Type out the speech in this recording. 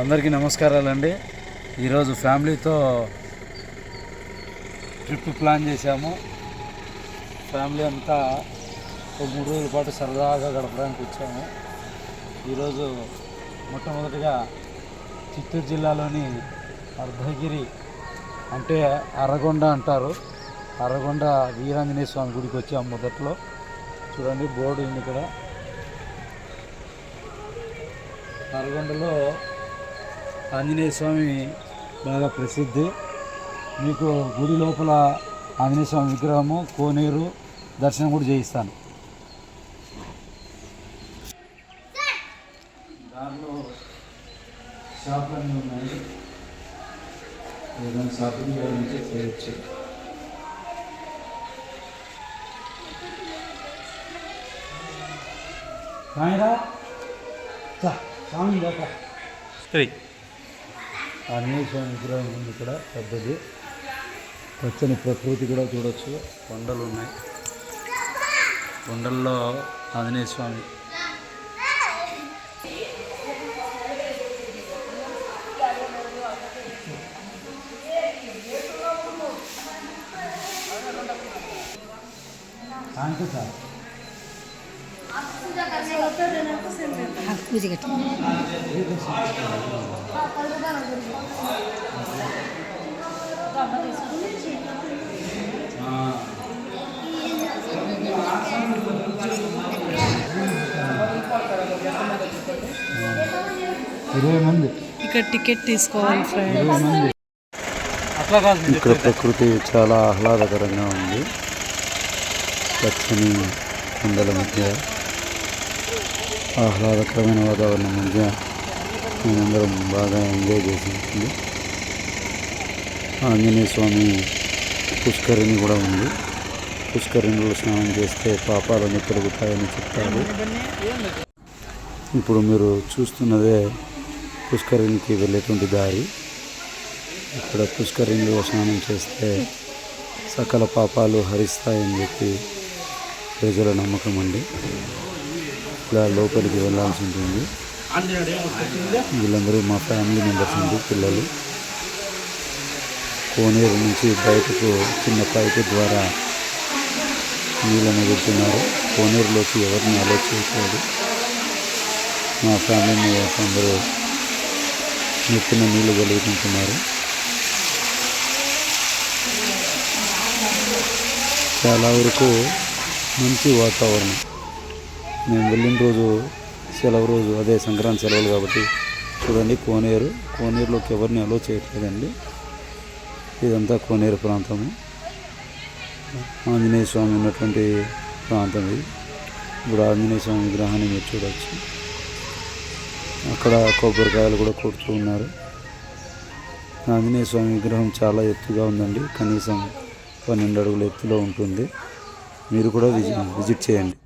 అందరికీ నమస్కారాలండి. ఈరోజు ఫ్యామిలీతో ట్రిప్ ప్లాన్ చేశాము. ఫ్యామిలీ అంతా ఒక మూడు రోజుల పాటు సరదాగా గడపడానికి వచ్చాము. ఈరోజు మొట్టమొదటిగా చిత్తూరు జిల్లాలోని అర్ధగిరి అంటే అరగొండ అంటారు. అరగొండ వీరాంజనేయ స్వామి గుడికి వచ్చాము మొదట్లో. చూడండి బోర్డు ఉంది ఇక్కడ. అరగొండలో ఆంజనేయ స్వామి బాగా ప్రసిద్ధి. మీకు గుడి లోపల ఆంజనేయ స్వామి విగ్రహము కోనేరు దర్శనం కూడా చేయిస్తాను. దాంట్లో షాపులన్నీ ఉన్నాయి. ఏదైనా షాపింగ్ చేయాలంటే చేయొచ్చు. స్వామి ఆంజనేయ స్వామి విగ్రహం ఉంది ఇక్కడ పెద్దది. పచ్చని ప్రకృతి కూడా చూడొచ్చు. కొండలు ఉన్నాయి. కొండల్లో Anjaneya Swamy. Thank you sir పూజ గట్టి ఇరవై మంది. ఇక్కడ టికెట్ తీసుకోవాలి ఫ్రెండ్ ఇక్కడ ప్రకృతి చాలా ఆహ్లాదకరంగా ఉంది. పచ్చని కొండల మధ్య ఆహ్లాదకరమైన వాతావరణం మధ్య మేమందరం బాగా ఎంజాయ్ చేసింది ఆంజనేయ స్వామి పుష్కరిణి కూడా ఉంది. పుష్కరిణిలో స్నానం చేస్తే పాపాలన్నీ తొలగుతాయని చెప్తారు ఇప్పుడు మీరు చూస్తున్నదే పుష్కరిణికి వెళ్ళేటువంటి దారి. ఇక్కడ పుష్కరిణిలో స్నానం చేస్తే సకల పాపాలు హరిస్తాయని చెప్పి ప్రజల నమ్మకం అండి. ఇలా లోపలికి వెళ్ళాల్సి ఉంటుంది. వీళ్ళందరూ మా ఫ్యామిలీ మెంబర్స్ అండి పిల్లలు. కోనేరు నుంచి బయటకు చిన్న పైపు ద్వారా నీళ్ళని వెళ్తున్నారు. కోనేరులోకి ఎవరిని అలో చేయకూడదు మా ఫ్యామిలీ మెంబర్స్ అందరూ నెత్తిన నీళ్ళు వెలుగుతుంటున్నారు. చాలా వరకు మంచి వాతావరణం. మేము వెళ్ళిన రోజు సెలవు రోజు అదే సంక్రాంతి సెలవులు కాబట్టి చూడండి కోనేరు. కోనేరులోకి ఎవరిని అలో చేయట్లేదండి. ఇదంతా కోనేరు ప్రాంతము. ఆంజనేయ స్వామి ఉన్నటువంటి ప్రాంతం ఇది. ఇప్పుడు ఆంజనేయ స్వామి విగ్రహాన్ని మీరు చూడవచ్చు అక్కడ కొబ్బరికాయలు కూడా కొడుతూ ఉన్నారు. ఆంజనేయ స్వామి విగ్రహం చాలా ఎత్తుగా ఉందండి. కనీసం పన్నెండు అడుగుల ఎత్తులో ఉంటుంది. మీరు కూడా విజి విజిట్ చేయండి.